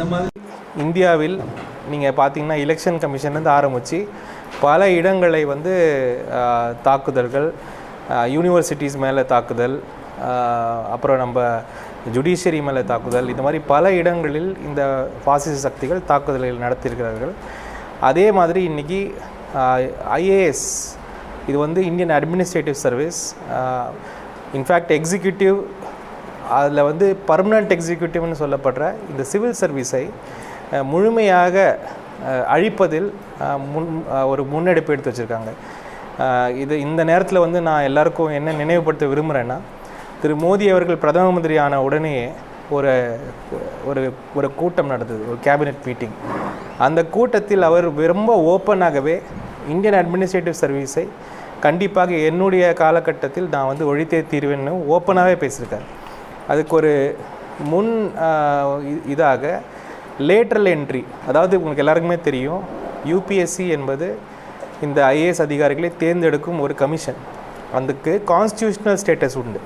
இந்த மாதிரி இந்தியாவில் நீங்கள் பார்த்தீங்கன்னா எலெக்ஷன் கமிஷன்லேருந்து ஆரம்பித்து பல இடங்களை வந்து தாக்குதல்கள் யூனிவர்சிட்டிஸ் மேலே தாக்குதல் அப்புறம் நம்ம ஜுடிஷியரி மேலே தாக்குதல் இந்த மாதிரி பல இடங்களில் இந்த பாசிச சக்திகள் தாக்குதல்கள் நடத்தியிருக்கிறார்கள். அதே மாதிரி இன்றைக்கி ஐஏஎஸ் இது வந்து Indian administrative service in fact executive அதில் வந்து பர்மனண்ட் எக்ஸிக்யூட்டிவ்னு சொல்லப்படுற இந்த சிவில் சர்வீஸை முழுமையாக அழிப்பதில் முன் ஒரு முன்னெடுப்பு எடுத்து வச்சுருக்காங்க. இது இந்த நேரத்தில் வந்து நான் எல்லாருக்கும் என்ன நினைவுபடுத்த விரும்புகிறேன்னா திரு மோடி அவர்கள் பிரதம மந்திரி ஆன ஒரு ஒரு ஒரு கூட்டம் நடந்தது ஒரு கேபினெட் மீட்டிங் அந்த கூட்டத்தில் அவர் ரொம்ப ஓப்பனாகவே இந்தியன் அட்மினிஸ்ட்ரேட்டிவ் சர்வீஸை கண்டிப்பாக என்னுடைய காலகட்டத்தில் நான் வந்து ஒழித்தே தீர்வேன்னு ஓப்பனாகவே பேசியிருக்காரு. அதுக்கு ஒரு முன் இதாக லேட்ரல் என்ட்ரி அதாவது உங்களுக்கு எல்லாருக்குமே தெரியும் யூபிஎஸ்சி என்பது இந்த ஐஏஎஸ் அதிகாரிகளை தேர்ந்தெடுக்கும் ஒரு கமிஷன் அதுக்கு கான்ஸ்டியூஷனல் ஸ்டேட்டஸ் உண்டு.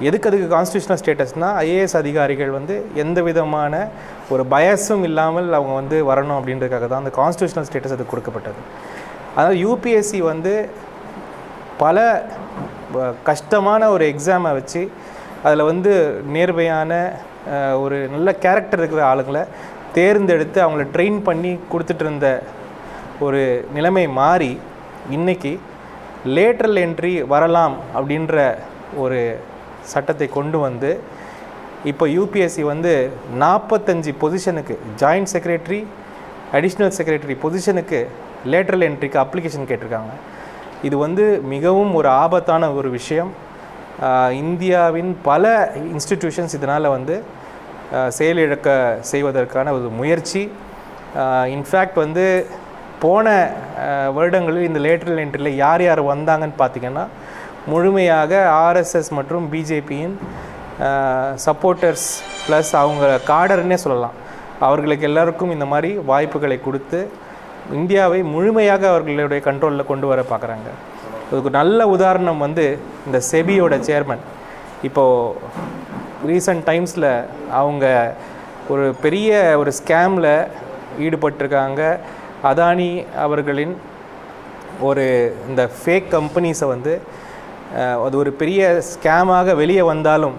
எதுக்கு அதுக்கு கான்ஸ்டியூஷனல் ஸ்டேட்டஸ்னால் ஐஏஎஸ் அதிகாரிகள் வந்து எந்த விதமான ஒரு பயஸும் இல்லாமல் அவங்க வந்து வரணும் அப்படின்றதுக்காக தான் அந்த கான்ஸ்டியூஷனல் ஸ்டேட்டஸ் அதுக்கு கொடுக்கப்பட்டது. அதாவது யூபிஎஸ்சி வந்து பல வ- கஷ்டமான ஒரு எக்ஸாமை வச்சு அதில் வந்து நேர்மையான ஒரு நல்ல கேரக்டர் இருக்கிற ஆளுங்களை தேர்ந்தெடுத்து அவங்கள ட்ரெயின் பண்ணி கொடுத்துட்டு இருந்த ஒரு நிலைமை மாறி இன்னைக்கு லேட்ரல் என்ட்ரி வரலாம் அப்படின்ற ஒரு சட்டத்தை கொண்டு வந்து இப்போ யூபிஎஸ்சி வந்து நாற்பத்தஞ்சு பொசிஷனுக்கு ஜாயிண்ட் செக்ரட்டரி அடிஷ்னல் செக்ரட்டரி பொசிஷனுக்கு லேட்ரல் என்ட்ரிக்கு அப்ளிகேஷன் கேட்டிருக்காங்க. இது வந்து மிகவும் ஒரு ஆபத்தான ஒரு விஷயம். இந்தியாவின் பல இன்ஸ்டிடியூஷன்ஸ் இதனால் வந்து செயலிழக்க செய்வதற்கான ஒரு முயற்சி. இன்ஃபேக்ட் வந்து போன வருடங்களில் இந்த லேட்டரல் என்ட்ரியில் யார் யார் வந்தாங்கன்னு பார்த்திங்கன்னா முழுமையாக ஆர்எஸ்எஸ் மற்றும் பிஜேபியின் சப்போர்ட்டர்ஸ் ப்ளஸ் அவங்க காடர்னே சொல்லலாம். அவர்களுக்கு எல்லாருக்கும் இந்த மாதிரி வாய்ப்புகளை கொடுத்து இந்தியாவை முழுமையாக அவர்களுடைய கண்ட்ரோலில் கொண்டு வர பார்க்குறாங்க. அதுக்கு நல்ல உதாரணம் வந்து இந்த செபியோட சேர்மன் இப்போது ரீசன்ட் டைம்ஸில் அவங்க ஒரு பெரிய ஒரு ஸ்கேமில் ஈடுபட்டிருக்காங்க. அதானி அவர்களின் ஒரு இந்த ஃபேக் கம்பெனிஸை வந்து அது ஒரு பெரிய ஸ்கேமாக வெளியே வந்தாலும்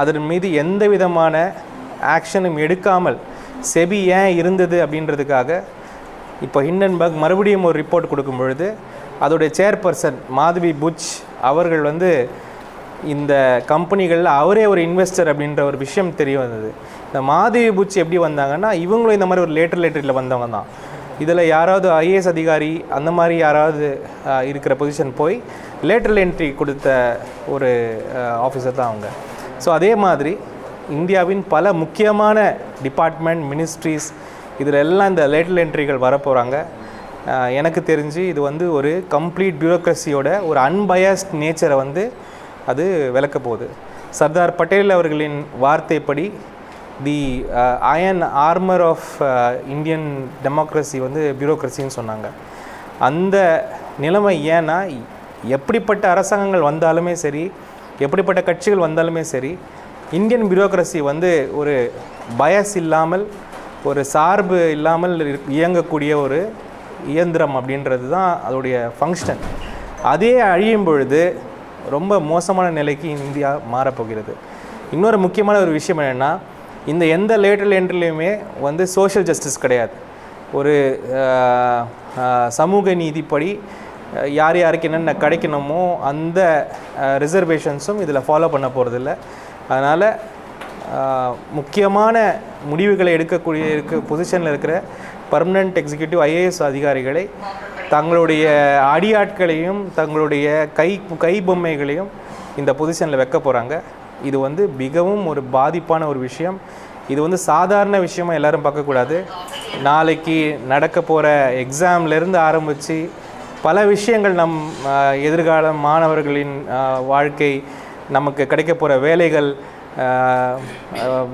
அதன் மீது எந்த விதமான ஆக்ஷனும் எடுக்காமல் செபி ஏன் இருந்தது அப்படின்றதுக்காக இப்போ ஹிண்டன்பர்க் மறுபடியும் ஒரு ரிப்போர்ட் கொடுக்கும் பொழுது அதோடைய சேர்பர்சன் மாதவி புச் அவர்கள் வந்து இந்த கம்பெனிகளில் அவரே ஒரு இன்வெஸ்டர் அப்படின்ற ஒரு விஷயம் தெரிய வந்தது. இந்த மாதவி புச் எப்படி வந்தாங்கன்னா இவங்களும் இந்த மாதிரி ஒரு லேட்டர் லேட்டரில் வந்தவங்க தான். இதில் யாராவது ஐஏஎஸ் அதிகாரி அந்த மாதிரி யாராவது இருக்கிற பொசிஷன் போய் லேட்டர் என்ட்ரி கொடுத்த ஒரு ஆஃபீஸர் தான் அவங்க. ஸோ அதே மாதிரி இந்தியாவின் பல முக்கியமான டிபார்ட்மெண்ட் மினிஸ்ட்ரிஸ் இதில் எல்லாம் இந்த லேட்டர் என்ட்ரிகள் வரப்போகிறாங்க எனக்கு தெரிஞ்சு இது வந்து ஒரு கம்ப்ளீட் பியூரோக்ரஸியோட ஒரு அன்பயஸ்ட் நேச்சரை வந்து அது விளக்க போகுது. சர்தார் பட்டேல் அவர்களின் வார்த்தைப்படி the iron armour of Indian democracy வந்து பியூரோக்ரஸின்னு சொன்னாங்க. அந்த நிலைமை ஏன்னா எப்படிப்பட்ட அரசாங்கங்கள் வந்தாலுமே சரி எப்படிப்பட்ட கட்சிகள் வந்தாலுமே சரி இந்தியன் பியூரோக்ரஸி வந்து ஒரு பயஸ் இல்லாமல் ஒரு சார்பு இல்லாமல் இரு- இயங்கக்கூடிய ஒரு இயந்திரம் அப்படின்றது தான் அதோடைய ஃபங்க்ஷன் அதே அழியும் பொழுது ரொம்ப மோசமான நிலைக்கு இந்தியா மாறப்போகிறது. இன்னொரு முக்கியமான ஒரு விஷயம் என்னென்னா இந்த எந்த லேட்டர் என்ட்ரிலையுமே வந்து சோஷியல் ஜஸ்டிஸ் கிடையாது. ஒரு சமூக நீதிப்படி யார் யாருக்கு என்னென்ன கிடைக்கணுமோ அந்த ரிசர்வேஷன்ஸும் இதில் ஃபாலோ பண்ண போகிறதில்ல அதனால் முக்கியமான முடிவுகளை எடுக்கக்கூடிய இருக்க பொசிஷனில் இருக்கிற பர்மனண்ட் எக்ஸிக்யூட்டிவ் ஐஏஎஸ் அதிகாரிகளை தங்களுடைய அடியாட்களையும் தங்களுடைய கை கை பொம்மைகளையும் இந்த பொசிஷனில் வைக்க போகிறாங்க இது வந்து மிகவும் ஒரு பாதிப்பான ஒரு விஷயம். இது வந்து சாதாரண விஷயமாக எல்லாரும் பார்க்கக்கூடாது நாளைக்கு நடக்க போகிற எக்ஸாம்லேருந்து ஆரம்பித்து பல விஷயங்கள் நம் எதிர்கால மாணவர்களின் வாழ்க்கை நமக்கு கிடைக்க போகிற வேலைகள்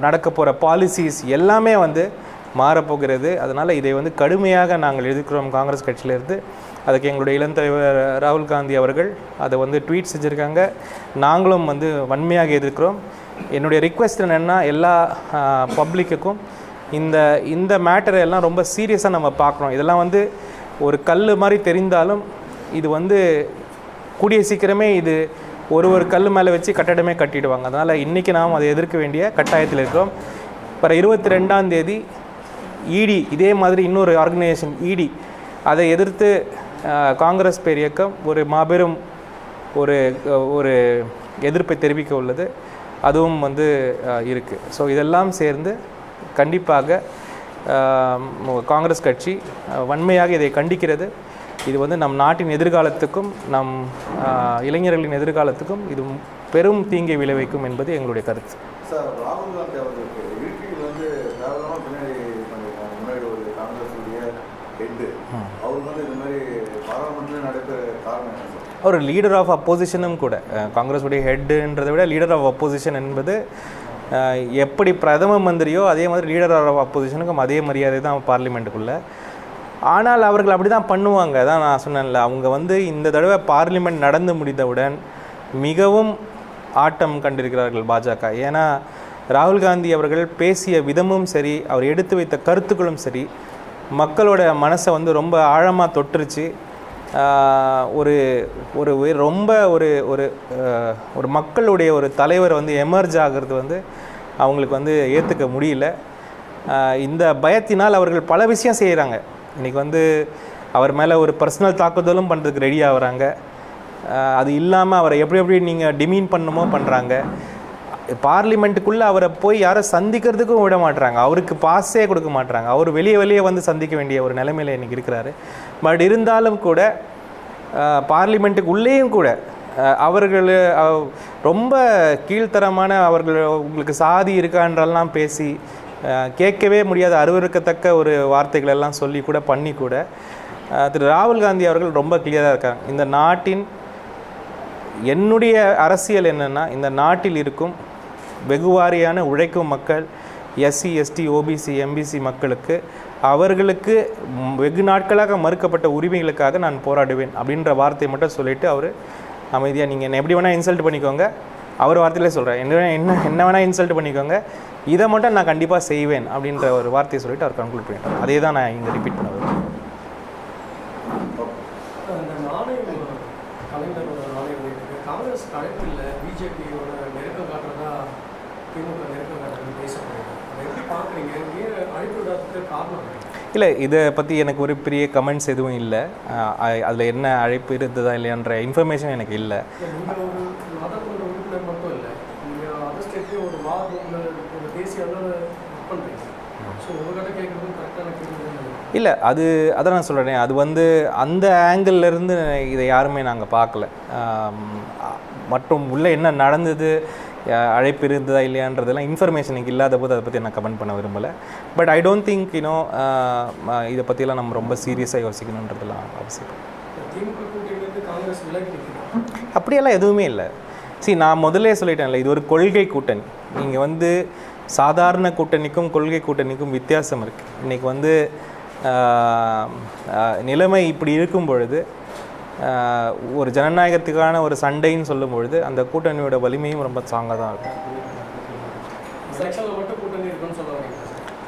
நடக்க போகிற பாலிசிஸ் எல்லாமே வந்து மாறப்போகிறது அதனால் இதை வந்து கடுமையாக நாங்கள் எதிர்க்கிறோம் காங்கிரஸ் கட்சியிலேருந்து. அதுக்கு எங்களுடைய இளந்தலைவர் ராகுல் காந்தி அவர்கள் அதை வந்து ட்வீட் செஞ்சுருக்காங்க. நாங்களும் வந்து வன்மையாக எதிர்க்கிறோம். என்னுடைய ரிக்வெஸ்ட் என்னென்னா எல்லா பப்ளிக்குக்கும் இந்த இந்த மேட்டரை எல்லாம் ரொம்ப சீரியஸாக நம்ம பார்க்குறோம் இதெல்லாம் வந்து ஒரு கல் மாதிரி தெரிந்தாலும் இது வந்து கூடிய சீக்கிரமே இது ஒரு ஒரு கல் மேலே வச்சு கட்டடமே கட்டிடுவாங்க. அதனால் இன்றைக்கி நாம் அதை எதிர்க்க வேண்டிய கட்டாயத்தில் இருக்கிறோம். அப்புறம் இருபத்தி ரெண்டாம் தேதி இடி இதே மாதிரி இன்னொரு ஆர்கனைசேஷன் இடி அதை எதிர்த்து காங்கிரஸ் பேர் இயக்கம் ஒரு மாபெரும் ஒரு ஒரு எதிர்ப்பை தெரிவிக்க உள்ளது. அதுவும் வந்து இருக்குது ஸோ இதெல்லாம் சேர்ந்து கண்டிப்பாக காங்கிரஸ் கட்சி வன்மையாக இதை கண்டிக்கிறது. இது வந்து நம் நாட்டின் எதிர்காலத்துக்கும் நம் இளைஞர்களின் எதிர்காலத்துக்கும் இது பெரும் தீங்கை விளைவிக்கும் என்பது எங்களுடைய கருத்து. சார் ராகுல் காந்தி அவர்களுக்கு வீட்டில் வந்து தேவையான பின்னாடி பண்ணியிருக்காங்க முன்னாடி ஒரு காங்கிரஸ் உடைய ஹெட்டு அவருக்கு வந்து இந்த மாதிரி பாராளுமன்றத்தில் நடைபெற காரணம் என்ன சார்? ஒரு லீடர் ஆஃப் அப்போசிஷனும் கூட காங்கிரஸுடைய ஹெட்டுன்றதை விட லீடர் ஆஃப் அப்போசிஷன் என்பது எப்படி பிரதம மந்திரியோ அதே மாதிரி லீடர் ஆஃப் அப்போசிஷனுக்கும் அதே மரியாதை தான் பார்லிமெண்ட்டுக்குள்ளே ஆனால் அவர்கள் அப்படி தான் பண்ணுவாங்க. தான் நான் சொன்னேன்ல அவங்க வந்து இந்த தடவை பார்லிமெண்ட் நடந்து முடிந்தவுடன் மிகவும் ஆட்டம் கண்டிருக்கிறார்கள் பாஜக. ஏன்னா ராகுல் காந்தி அவர்கள் பேசிய விதமும் சரி அவர் எடுத்து வைத்த கருத்துக்களும் சரி மக்களோட மனசை வந்து ரொம்ப ஆழமாக தொட்டுருச்சு. ஒரு ஒரு ரொம்ப ஒரு ஒரு ஒரு மக்களுடைய ஒரு தலைவர் வந்து எமர்ஜ் ஆகிறது வந்து அவங்களுக்கு வந்து ஏற்றுக்க முடியல. இந்த பயத்தினால் அவர்கள் பல விஷயம் செய்கிறாங்க இன்றைக்கி வந்து அவர் மேலே ஒரு பர்சனல் தாக்குதலும் பண்ணுறதுக்கு ரெடி ஆகுறாங்க. அது இல்லாமல் அவரை எப்படி எப்படி நீங்கள் டிமீன் பண்ணுமோ பண்ணுறாங்க பார்லிமெண்ட்டுக்குள்ளே அவரை போய் யாரும் சந்திக்கிறதுக்கும் விட மாட்றாங்க. அவருக்கு பாஸே கொடுக்க மாட்றாங்க. அவர் வெளியே வெளியே வந்து சந்திக்க வேண்டிய ஒரு நிலைமையில் இன்றைக்கி இருக்கிறாரு. பட் இருந்தாலும் கூட பார்லிமெண்ட்டுக்கு உள்ளேயும் கூட அவர்கள் ரொம்ப கீழ்த்தரமான அவர்கள் உங்களுக்கு சாதி இருக்கான்றெல்லாம் பேசி கேட்கவே முடியாத அருவருக்கத்தக்க ஒரு வார்த்தைகள் எல்லாம் சொல்லி கூட பண்ணி கூட திரு ராகுல் காந்தி அவர்கள் ரொம்ப கிளியராக இருக்காங்க. இந்த நாட்டின் என்னுடைய அரசியல் என்னென்னா இந்த நாட்டில் இருக்கும் வெகுவாரியான உழைக்கும் மக்கள் எஸ்சி எஸ்டி ஓபிசி எம்பிசி மக்களுக்கு அவர்களுக்கு வெகு நாட்களாக மறுக்கப்பட்ட உரிமைகளுக்காக நான் போராடுவேன் அப்படின்ற வார்த்தையை மட்டும் சொல்லிவிட்டு அவர் அமைதியாக நீங்கள் என்ன எப்படி வேணால் இன்சல்ட் பண்ணிக்கோங்க. அவர் வார்த்தையிலே சொல்கிறேன் என்ன என்ன என்ன வேணால் இன்சல்ட் பண்ணிக்கோங்க. இதை மட்டும் நான் கண்டிப்பாக செய்வேன் அப்படின்ற ஒரு வார்த்தையை சொல்லிட்டு அவர் கன்க்ளூட் பண்ணிட்டார் அதே தான் நான் இங்கே ரிப்பீட் பண்ண? இல்லை இதை பற்றி எனக்கு ஒரு பெரிய கமெண்ட்ஸ் எதுவும் இல்லை. அதில் என்ன அழைப்பு இருந்ததா இல்லையான்ற இன்ஃபர்மேஷன் எனக்கு இல்லை நீங்கள் ஒரு நாடாளுமன்ற உறுப்பினர் மட்டும் இல்லை நீங்கள் அதர் ஸ்டேட்லேயும் ஒரு வார்டு ஒரு தேசிய அளவில் ஒர்க் பண்ணுறீங்க ஸோ உங்கள்கிட்ட கேட்குறதும் கரெக்டான கேள்வி இல்லை அது அதான் நான் சொல்கிறேன் அது வந்து அந்த இருந்து இதை யாருமே நாங்கள் பார்க்கல. மற்றும் உள்ளே என்ன நடந்தது அழைப்பு இருந்ததா இல்லையான்றதெல்லாம் இன்ஃபர்மேஷன் எனக்கு இல்லாத போது அதை பற்றி நான் கமெண்ட் பண்ண விரும்பலை. But I don't think you know இதை பற்றியெல்லாம் நம்ம ரொம்ப சீரியஸாக யோசிக்கணுன்றதெல்லாம் அவசியம். அப்படியெல்லாம் எதுவுமே இல்லை. See நான் முதல்லே சொல்லிட்டேன்ல இது ஒரு கொள்கை கூட்டணி. நீங்கள் வந்து சாதாரண கூட்டணிக்கும் கொள்கை கூட்டணிக்கும் வித்தியாசம் இருக்குது இன்றைக்கி வந்து நிலைமை இப்படி இருக்கும் பொழுது ஒரு ஜனநாயகத்துக்கான ஒரு சண்டைன்னு சொல்லும் பொழுது அந்த கூட்டணியோட வலிமையும் ரொம்ப ஸ்ட்ராங்காக தான் இருக்கும்.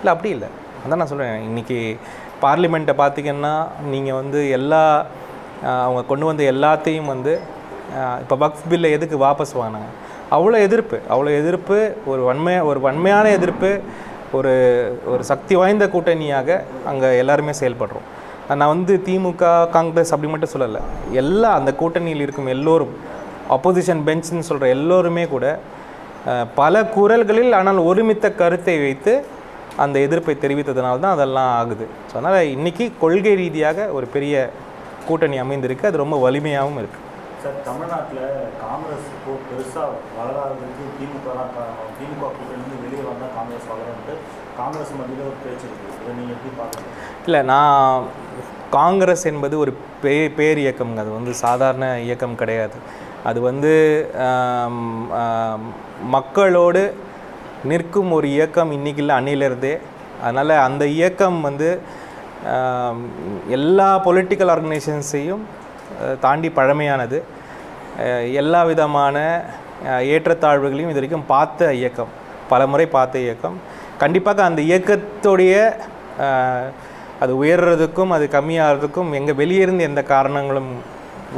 இல்லை அப்படி இல்லை. அதான் நான் சொல்கிறேன் இன்றைக்கி பார்லிமெண்ட்டை பார்த்தீங்கன்னா நீங்கள் வந்து எல்லா அவங்க கொண்டு வந்த எல்லாத்தையும் வந்து இப்போ வக்ஃப் பில்லை எதுக்கு வாபஸ் வாங்கினாங்க? அவ்வளோ எதிர்ப்பு அவ்வளோ எதிர்ப்பு ஒரு வன்மை ஒரு வன்மையான எதிர்ப்பு ஒரு ஒரு சக்தி வாய்ந்த கூட்டணியாக அங்கே எல்லாருமே செயல்படுறோம். நான் வந்து திமுக காங்கிரஸ் அப்படி மட்டும் சொல்லலை. எல்லா அந்த கூட்டணியில் இருக்கும் எல்லோரும் அப்போசிஷன் பெஞ்ச்னு சொல்கிற எல்லோருமே கூட பல குரல்களில் ஆனால் ஒருமித்த கருத்தை வைத்து அந்த எதிர்ப்பை தெரிவித்ததுனால தான் அதெல்லாம் ஆகுது. ஸோ அதனால் இன்றைக்கி கொள்கை ரீதியாக ஒரு பெரிய கூட்டணி அமைந்திருக்கு. அது ரொம்ப வலிமையாகவும் இருக்குது சார் தமிழ்நாட்டில் காங்கிரஸ் இப்போ பெருசாக வளராததுக்கு திமுக தான் காரணம் திமுக கூட்டணிந்து வெளியே வந்தால் காங்கிரஸ் வளரன்ட்டு காங்கிரஸ் மத்தியில் ஒரு பேச்சு இருக்குது இதை நீங்கள் எப்படி பார்க்குறீங்க? இல்லை நான் காங்கிரஸ் என்பது ஒரு பே பேர் இயக்கம்ங்க. அது வந்து சாதாரண இயக்கம் கிடையாது. அது வந்து மக்களோடு நிற்கும் ஒரு இயக்கம் இன்னைக்கு இல்லை அன்னையிலிருந்தே அதனால் அந்த இயக்கம் வந்து எல்லா பொலிட்டிக்கல் ஆர்கனைசேஷன்ஸையும் தாண்டி பழமையானது. எல்லா விதமான ஏற்றத்தாழ்வுகளையும் இது வரைக்கும் பார்த்த இயக்கம். பலமுறை பார்த்த இயக்கம். கண்டிப்பாக அந்த இயக்கத்துடைய அது உயர்றதுக்கும் அது கம்மியாகிறதுக்கும் எங்கே வெளியே இருந்து எந்த காரணங்களும்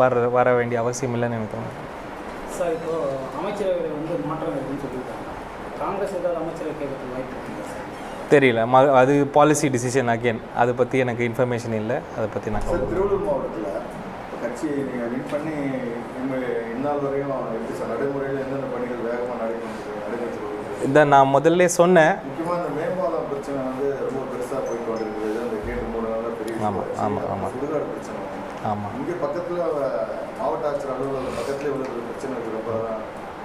வர வர வேண்டிய அவசியம் இல்லைன்னு எனக்கு தோணுது. சார் இப்போ அமைச்சரவையில் வந்து மாற்றம் இருக்குன்னு சொல்லியிருக்காங்க. காங்கிரஸ் ஏதாவது அமைச்சரவை கேட்கறதுக்கு வாய்ப்பு இருக்குங்களா சார்? தெரியல. ம அது பாலிசி டிசிஷன் அகேன் அதை பற்றி எனக்கு இன்ஃபர்மேஷன் இல்லை. அதை பற்றி நான் திருவள்ளூர் மாவட்டத்தில் கட்சி நீங்கள் வின் பண்ணி இனிமேல் இந்நாள் வரையும் எப்படி சார் நடைமுறையில் எந்தெந்த பணிகள் வேகமாக நடைபெற்று நடைபெற்று இதை நான் முதல்ல சொன்னேன். முக்கியமாக இந்த மேம்பாலம் பிரச்சனை வந்து ரொம்ப பெருசாக போயிட்டு வந்துருக்குது அந்த கேட்டு மூணு நாளாக பெரிய ஆமா, issue ஆமா, ஆச்சு. ஆமா. சுடுகாடு பிரச்சனை. ஆமாம் இங்கே பக்கத்தில் மாவட்ட ஆட்சியர் அலுவலகம் பக்கத்துலேயே உள்ள பிரச்சனை இருக்கிறப்ப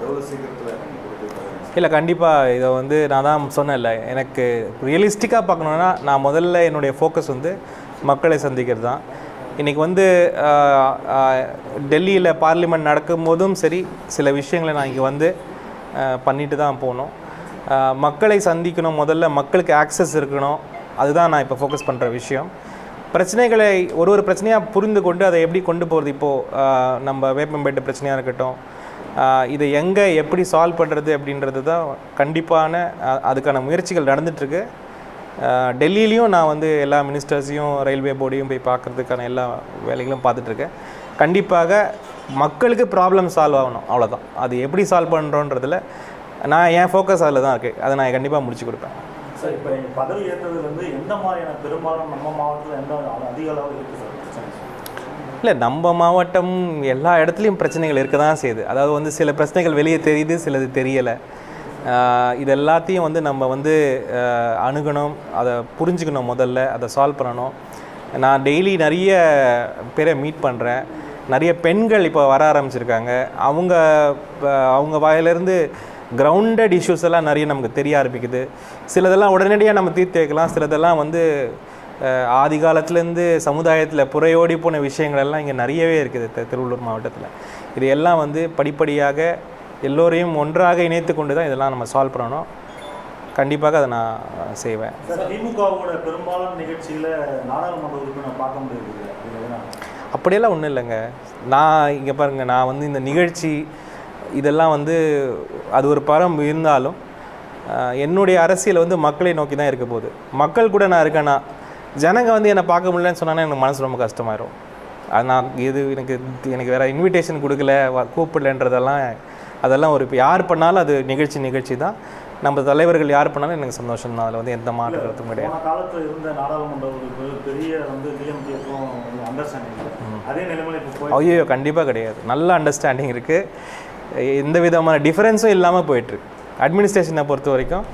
எவ்வளோ சீக்கிரத்தில் இல்லை கண்டிப்பாக இதை வந்து நான் தான் சொன்னேன்ல. எனக்கு ரியலிஸ்டிக்காக பார்க்கணுன்னா நான் முதல்ல என்னுடைய ஃபோக்கஸ் வந்து மக்களை சந்திக்கிறது தான் இன்றைக்கி வந்து டெல்லியில் பார்லிமெண்ட் நடக்கும்போதும் சரி சில விஷயங்களை நான் இங்கே வந்து பண்ணிட்டு தான் போகணும் மக்களை சந்திக்கணும் முதல்ல மக்களுக்கு ஆக்சஸ் இருக்கணும். அதுதான் நான் இப்போ ஃபோக்கஸ் பண்ணுற விஷயம். பிரச்சனைகளை ஒரு ஒரு பிரச்சனையாக புரிந்து கொண்டு அதை எப்படி கொண்டு போகிறது இப்போது நம்ம வேப்பம்பேட்டு பிரச்சனையாக இருக்கட்டும் இதை எங்கே எப்படி சால்வ் பண்ணுறது அப்படின்றது தான் கண்டிப்பான அதுக்கான முயற்சிகள் நடந்துகிட்ருக்கு டெல்லியிலையும் நான் வந்து எல்லா மினிஸ்டர்ஸையும் ரயில்வே போர்டையும் போய் பார்க்குறதுக்கான எல்லா வேலைகளும் பார்த்துட்ருக்கேன். கண்டிப்பாக மக்களுக்கு ப்ராப்ளம் சால்வ் ஆகணும் அவ்வளோதான் அது எப்படி சால்வ் பண்ணுறோன்றதுல நான் என் ஃபோக்கஸ் அதில் தான் இருக்குது அதை நான் கண்டிப்பாக முடிச்சு கொடுப்பேன். சார் இப்போ பதவி ஏற்றதுலேருந்து எந்த மாதிரியான பெரும்பாலும் நம்ம மாவட்டத்தில் எந்த அதிக அளவு இருக்குது சார் இல்லை நம்ம மாவட்டம் எல்லா இடத்துலையும் பிரச்சனைகள் இருக்க தான் செய்யுது. அதாவது வந்து சில பிரச்சனைகள் வெளியே தெரியுது சிலது தெரியலை. இது எல்லாத்தையும் வந்து நம்ம வந்து அணுகணும் அதை புரிஞ்சுக்கணும் முதல்ல அதை சால்வ் பண்ணணும். நான் டெய்லி நிறைய பேரை மீட் பண்ணுறேன் நிறைய பெண்கள் இப்போ வர ஆரம்பிச்சிருக்காங்க. அவங்க அவங்க வாயிலிருந்து கிரவுண்டட் இஷ்யூஸ் எல்லாம் நிறைய நமக்கு தெரிய ஆரம்பிக்குது. சிலதெல்லாம் உடனடியாக நம்ம தீர்த்து வைக்கலாம். சிலதெல்லாம் வந்து ஆதி காலத்துலேருந்து சமுதாயத்தில் புறையோடி போன விஷயங்கள் எல்லாம் இங்கே நிறையவே இருக்குது திருவள்ளூர் மாவட்டத்தில். இது எல்லாம் வந்து படிப்படியாக எல்லோரையும் ஒன்றாக இணைத்து கொண்டு தான் இதெல்லாம் நம்ம சால்வ் பண்ணணும். கண்டிப்பாக அதை நான் செய்வேன். திமுகவோட பெரும்பாலான நிகழ்ச்சியில் நாடாளுமன்ற உறுப்பினர் பார்க்க முடியுது அப்படியெல்லாம் ஒன்றும் இல்லைங்க. நான் இங்கே பாருங்கள் நான் வந்து இந்த நிகழ்ச்சி இதெல்லாம் வந்து அது ஒரு பரம் இருந்தாலும் என்னுடைய அரசியல் வந்து மக்களை நோக்கி தான் இருக்க போகுது. மக்கள் கூட நான் இருக்கேன்னா ஜனங்க வந்து என்னை பார்க்க முடியலன்னு சொன்னாங்கன்னா எனக்கு மனசு ரொம்ப கஷ்டமாயிரும். அது நான் இது எனக்கு எனக்கு வேறு இன்விடேஷன் கொடுக்கல கூப்பிடலன்றதெல்லாம் அதெல்லாம் ஒரு இப்போ யார் பண்ணாலும் அது நிகழ்ச்சி நிகழ்ச்சி தான். நம்ம தலைவர்கள் யார் பண்ணாலும் எனக்கு சந்தோஷம் தான். அதில் வந்து எந்த மாற்று கருத்தும் கிடையாது. காலத்தில் இருந்த நாடாளுமன்ற பெரிய வந்து அதே நிலைமையில ஐயோ கண்டிப்பாக கிடையாது. நல்ல அண்டர்ஸ்டாண்டிங் இருக்குது எந்த விதமான டிஃப்ரென்ஸும் இல்லாமல் போயிட்டுருக்கு அட்மினிஸ்ட்ரேஷனை பொறுத்த வரைக்கும்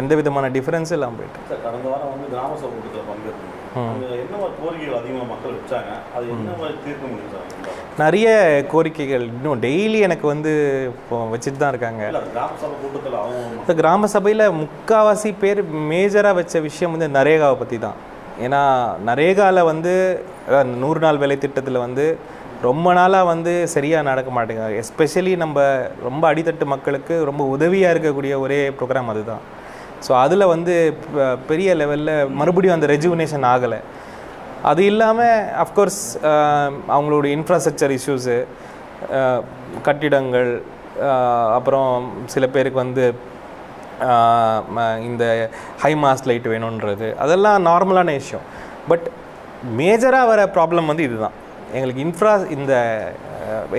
எந்த விதமான டிஃப்ரென்ஸும் இல்லாமல் போயிட்டு சார் கடந்த வாரம் வந்து கிராம சபை கூட்டத்தில் பங்கேற்றோம் அங்கே என்ன கோரிக்கைகள் அதிகமாக மக்கள் வச்சாங்க? அது என்ன மாதிரி தீர்க்க வாரம்? நிறைய கோரிக்கைகள் இன்னும் டெய்லி எனக்கு வந்து இப்போ வச்சுட்டு தான் இருக்காங்க. அது கிராம சபையில் முக்காவாசி பேர் மேஜராக வச்ச விஷயம் வந்து நரேகாவை பற்றி தான் ஏன்னா நரேகாவில் வந்து நூறு நாள் வேலை திட்டத்தில் வந்து ரொம்ப நாளாக வந்து சரியாக நடக்க மாட்டேங்குது. எஸ்பெஷலி நம்ம ரொம்ப அடித்தட்டு மக்களுக்கு ரொம்ப உதவியாக இருக்கக்கூடிய ஒரே ப்ரோக்ராம் அதுதான். ஸோ அதில் வந்து பெரிய லெவலில் மறுபடியும் அந்த ரெஜுவினேஷன் ஆகலை. அது இல்லாமல் அஃப்கோர்ஸ் அவங்களுடைய இன்ஃப்ராஸ்ட்ரக்சர் இஷ்யூஸு கட்டிடங்கள் அஹ், அப்புறம் சில பேருக்கு வந்து இந்த ஹை மாஸ்ட் லைட் வேணுன்றது அதெல்லாம் நார்மலான விஷயம். பட் மேஜராக வர ப்ராப்ளம் வந்து இதுதான். எங்களுக்கு இன்ஃப்ரா இந்த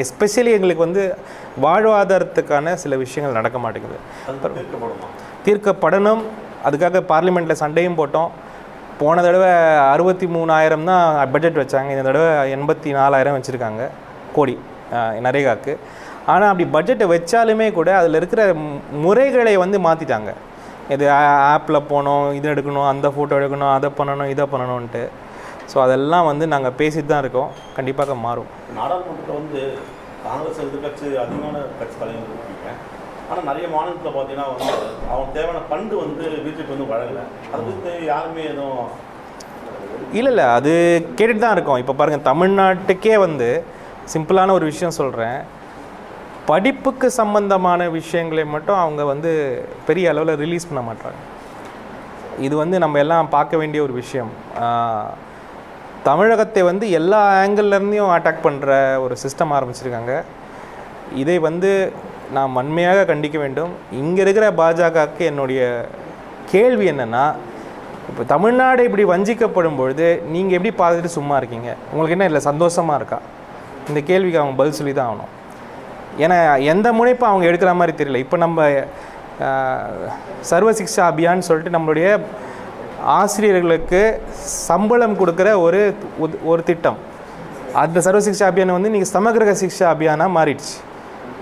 எஸ்பெஷலி எங்களுக்கு வந்து வாழ்வாதாரத்துக்கான சில விஷயங்கள் நடக்க மாட்டேங்குது. தீர்க்கப்படணும்? அதுக்காக பார்லிமெண்ட்டில் சண்டையும் போட்டோம். போன தடவை அறுபத்தி மூணாயிரம் தான் பட்ஜெட் வச்சாங்க. இந்த தடவை எண்பத்தி நாலாயிரம் வச்சுருக்காங்க. கோடி அஹ், நரேகாக்கு. ஆனால் அப்படி பட்ஜெட்டை வச்சாலுமே கூட அதில் இருக்கிற முறைகளை வந்து மாற்றிட்டாங்க இது ஆப்பில் போனோம் இது எடுக்கணும் அந்த ஃபோட்டோ எடுக்கணும் அதை பண்ணணும் இதை பண்ணணுன்ட்டு ஸோ அதெல்லாம் வந்து நாங்கள் பேசிட்டு தான் இருக்கோம். கண்டிப்பாக மாறும். நாடாளுமன்றத்தில் வந்து காங்கிரஸ் எதிர்கட்சி அதிகமான கட்சி தலைவர் ஆனால் நிறைய மாநிலத்தில் பார்த்தீங்கன்னா வந்து அவங்க தேவையான ஃபண்டு வந்து பிஜேபி வந்து வழங்கலை. அதை பற்றி யாருமே எதுவும் இல்லை இல்லை அது கேட்டுட்டு தான் இருக்கோம். இப்போ பாருங்கள் தமிழ்நாட்டுக்கே வந்து சிம்பிளான ஒரு விஷயம் சொல்கிறேன் படிப்புக்கு சம்பந்தமான விஷயங்களை மட்டும் அவங்க வந்து பெரிய அளவில் ரிலீஸ் பண்ண மாட்டாங்க. இது வந்து நம்ம எல்லாம் பார்க்க வேண்டிய ஒரு விஷயம். தமிழகத்தை வந்து எல்லா ஆங்கிள்லேருந்தையும் அட்டாக் பண்ணுற ஒரு சிஸ்டம் ஆரம்பிச்சிருக்காங்க. இதை வந்து நாம் வன்மையாக கண்டிக்க வேண்டும். இங்கே இருக்கிற பாஜகவுக்கு என்னுடைய கேள்வி என்னென்னா இப்போ தமிழ்நாடு இப்படி வஞ்சிக்கப்படும் பொழுது நீங்கள் எப்படி பார்த்துட்டு சும்மா இருக்கீங்க? உங்களுக்கு என்ன இல்லை சந்தோஷமாக இருக்கா? இந்த கேள்விக்கு அவங்க பதில் சொல்லி தான் ஆகணும். ஏன்னா எந்த முனைப்பும் அவங்க எடுக்கிற மாதிரி தெரியல. இப்போ நம்ம சர்வ சிக்ஷா அபியான் சொல்லிட்டு நம்மளுடைய ஆசிரியர்களுக்கு சம்பளம் கொடுக்குற ஒரு ஒரு திட்டம். அந்த சர்வ சிக்ஷா அபியான் வந்து நீங்கள் சமகிரக சிக்ஷா அபியானாக மாறிடுச்சு.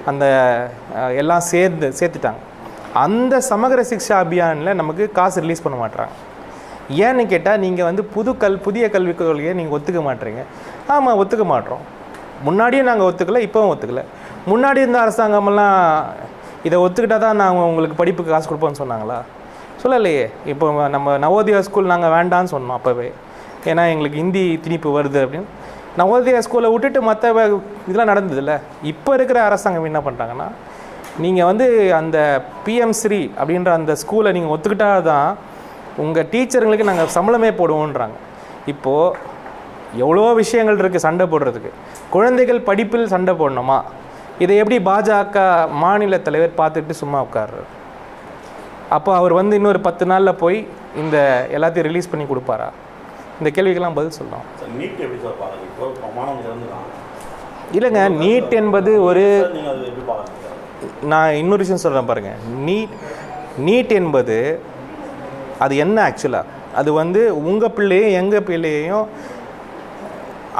அந்த எல்லாம் சேர்ந்து சேர்த்துட்டாங்க. அந்த சமகர சிக்ஷா அபியானில் நமக்கு காசு ரிலீஸ் பண்ண மாட்றாங்க. ஏன்னு கேட்டால் நீங்கள் வந்து புது கல் புதிய கல்விக் கொள்கையை நீங்கள் ஒத்துக்க மாட்டுறீங்க ஆமாம் ஒத்துக்க மாட்டோம் முன்னாடியும் நாங்கள் ஒத்துக்கலை இப்போவும் ஒத்துக்கலை. முன்னாடி இருந்த அரசாங்கமெல்லாம் இதை ஒத்துக்கிட்டா தான் நாங்கள் உங்களுக்கு படிப்புக்கு காசு கொடுப்போம்னு சொன்னாங்களா? சொல்லலையே. இப்போ நம்ம நவோதயா ஸ்கூல் நாங்கள் வேண்டான்னு சொன்னோம் அப்போவே. ஏன்னா எங்களுக்கு ஹிந்தி திணிப்பு வருது அப்படின்னு. நவோதயா ஸ்கூலை விட்டுட்டு மற்ற இதெல்லாம் நடந்ததில்ல. இப்போ இருக்கிற அரசாங்கம் என்ன பண்ணுறாங்கன்னா நீங்கள் வந்து அந்த பிஎம் ஸ்ரீ அப்படின்ற அந்த ஸ்கூலை நீங்கள் ஒத்துக்கிட்டா தான் உங்கள் டீச்சருங்களுக்கு நாங்கள் சம்பளமே போடுவோன்றாங்க. இப்போது எவ்வளோ விஷயங்கள் இருக்குது சண்டை போடுறதுக்கு. குழந்தைகள் படிப்பில் சண்டை போடணுமா? இதை எப்படி பாஜக மாநில தலைவர் பார்த்துட்டு சும்மா உட்கார்றாரு அப்போ அவர் வந்து இன்னொரு பத்து நாளில் போய் இந்த எல்லாத்தையும் ரிலீஸ் பண்ணி கொடுப்பாரா? இந்த கேள்விக்கெல்லாம் பதில் சொல்லலாம். நீட் எப்படி சார் பாருங்க? இல்லைங்க நீட் என்பது ஒரு நான் இன்னொரு விஷயம் சொல்கிறேன் பாருங்கள் நீட் நீட் என்பது அது என்ன ஆக்சுவலாக அது வந்து உங்கள் பிள்ளையும் எங்கள் பிள்ளையையும்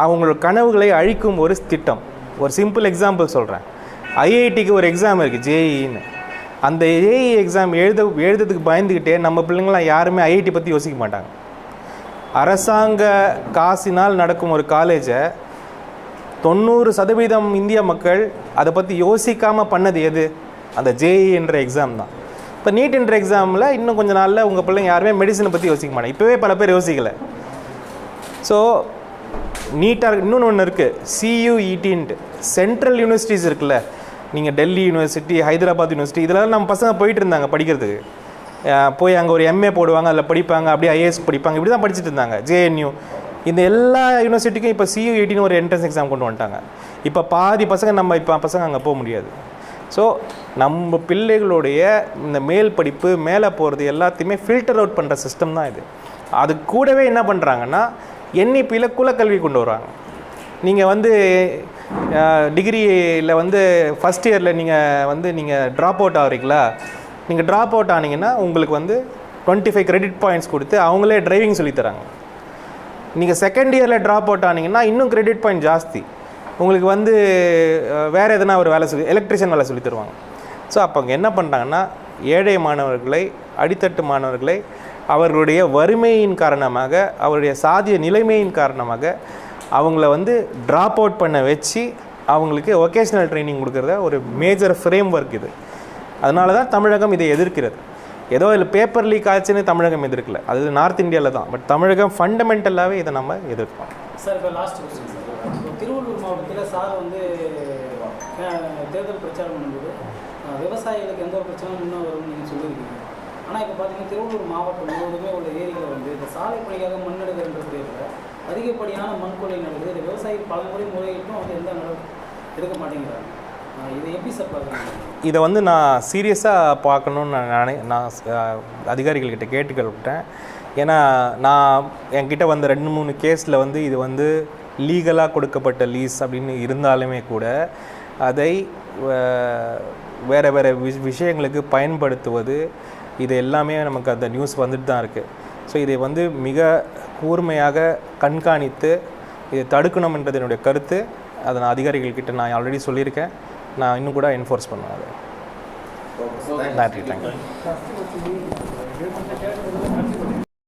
அவங்களோட கனவுகளை அழிக்கும் ஒரு திட்டம். ஒரு சிம்பிள் எக்ஸாம்பிள் சொல்கிறேன் ஐஐடிக்கு ஒரு எக்ஸாம் இருக்குது ஜேஇன்னு அந்த ஜேஇ எக்ஸாம் எழுத எழுதுறதுக்கு பயந்துக்கிட்டே நம்ம பிள்ளைங்களாம் யாருமே ஐஐடி பற்றி யோசிக்க மாட்டாங்க. அரசாங்க காசினால் நடக்கும் ஒரு காலேஜை தொண்ணூறு சதவீதம் இந்திய மக்கள் அதை பற்றி யோசிக்காமல் பண்ணது எது? அந்த ஜேஇ என்ற எக்ஸாம் தான். இப்போ நீட் என்ற எக்ஸாமில் இன்னும் கொஞ்ச நாளில் உங்கள் பிள்ளைங்க யாருமே மெடிசனை பற்றி யோசிக்க மாட்டாங்க. இப்போவே பல பேர் யோசிக்கலை. ஸோ நீட்டாக இன்னொன்று ஒன்று இருக்குது சியூஇடின்ட்டு சென்ட்ரல் யூனிவர்சிட்டிஸ் இருக்குல்ல. நீங்கள் டெல்லி யூனிவர்சிட்டி ஹைதராபாத் யூனிவர்சிட்டி இதெல்லாம் நம்ம பசங்க போயிட்டு இருந்தாங்க படிக்கிறதுக்கு. போய் அங்கே ஒரு எம்ஏ போடுவாங்க அதில் படிப்பாங்க அப்படியே ஐஏஎஸ் படிப்பாங்க இப்படி தான் படிச்சுட்டு இருந்தாங்க. ஜேஎன்யூ இந்த எல்லா யூனிவர்சிட்டிக்கும் இப்போ சியூஇடின்னு ஒரு என்ட்ரன்ஸ் எக்ஸாம் கொண்டு வந்துட்டாங்க. இப்போ பாதி பசங்க நம்ம இப்போ பசங்க அங்கே போக முடியாது. ஸோ நம்ம பிள்ளைகளுடைய இந்த மேல் படிப்பு மேலே போகிறது எல்லாத்தையுமே ஃபில்டர் அவுட் பண்ணுற சிஸ்டம் தான் இது. அது கூடவே என்ன பண்ணுறாங்கன்னா என்இபியில் குலக்கல்வி கொண்டு வராங்க நீங்கள் வந்து டிகிரியில் வந்து ஃபஸ்ட் இயரில் நீங்கள் வந்து நீங்கள் ட்ராப் அவுட் ஆகிறீங்களா? நீங்கள் ட்ராப் அவுட் ஆனீங்கன்னா உங்களுக்கு வந்து டுவெண்ட்டி ஃபைவ் கிரெடிட் பாயிண்ட்ஸ் கொடுத்து அவங்களே டிரைவிங் சொல்லித்தராங்க. நீங்கள் செகண்ட் இயரில் ட்ராப் அவுட் ஆனீங்கன்னா இன்னும் கிரெடிட் பாயிண்ட் ஜாஸ்தி. உங்களுக்கு வந்து வேறு எதனா ஒரு வேலை சொல்லி எலக்ட்ரிஷியன் வேலை சொல்லி தருவாங்க. ஸோ அப்போ அங்கே என்ன பண்ணுறாங்கன்னா ஏழை மாணவர்களை அடித்தட்டு மாணவர்களை அவர்களுடைய வறுமையின் காரணமாக அவருடைய சாதிய நிலைமையின் காரணமாக அவங்கள வந்து ட்ராப் அவுட் பண்ண வச்சு அவங்களுக்கு ஒகேஷ்னல் ட்ரைனிங் கொடுக்குறத ஒரு மேஜர் ஃப்ரேம் ஒர்க் இது. அதனால தான் தமிழகம் இதை எதிர்க்கிறது. ஏதோ இதில் பேப்பர் லீக் ஆச்சுன்னு தமிழகம் எதிர்க்கல. அது நார்த் இந்தியாவில் தான். பட் தமிழகம் ஃபண்டமெண்டலாகவே இதை நம்ம எதிர்ப்போம் சார் இப்போ லாஸ்ட் கொஸ்டின் சார் இப்போ திருவள்ளூர் மாவட்டத்தில் சார் வந்து தேர்தல் பிரச்சாரம் பண்ணும்போது விவசாயிகளுக்கு எந்த ஒரு பிரச்சனையும் முன்னே வரும்னு நீங்கள் சொல்லியிருக்கீங்க. ஆனால் இப்போ பார்த்தீங்கன்னா திருவள்ளூர் மாவட்டம் முழுவதுமே உள்ள ஏரிகளை வந்து இந்த சாலை பணிக்காக மண் எடுக்கிற பேரில் அதிகப்படியான மண் கொள்ளை நடக்குது இந்த விவசாயி பல முறை முறையிட்டும் வந்து எந்த நடவடிக்கை எடுக்க மாட்டேங்கிறாங்க? இதை எப்படி இதை வந்து நான் சீரியஸாக பார்க்கணுன்னு நான் நினை நான் அஹ், அதிகாரிகள்கிட்ட கேட்டுக்கிட்டேன். ஏன்னா நான் என்கிட்ட வந்த ரெண்டு மூணு கேஸில் வந்து இது வந்து லீகலாக கொடுக்கப்பட்ட லீஸ் அப்படின்னு இருந்தாலுமே கூட அதை வேறு வேறு விஷ் விஷயங்களுக்கு பயன்படுத்துவது இது எல்லாமே நமக்கு அந்த நியூஸ் வந்துட்டு தான் இருக்குது ஸோ இதை வந்து மிக கூர்மையாக கண்காணித்து இதை தடுக்கணும்ன்றது என்னுடைய கருத்து. அதை நான் அதிகாரிகள்கிட்ட நான் ஆல்ரெடி சொல்லியிருக்கேன். நான் இன்னும் கூட என்ஃபோர்ஸ் பண்ணுவேன் அதை. தேங்க்யூ வச்சு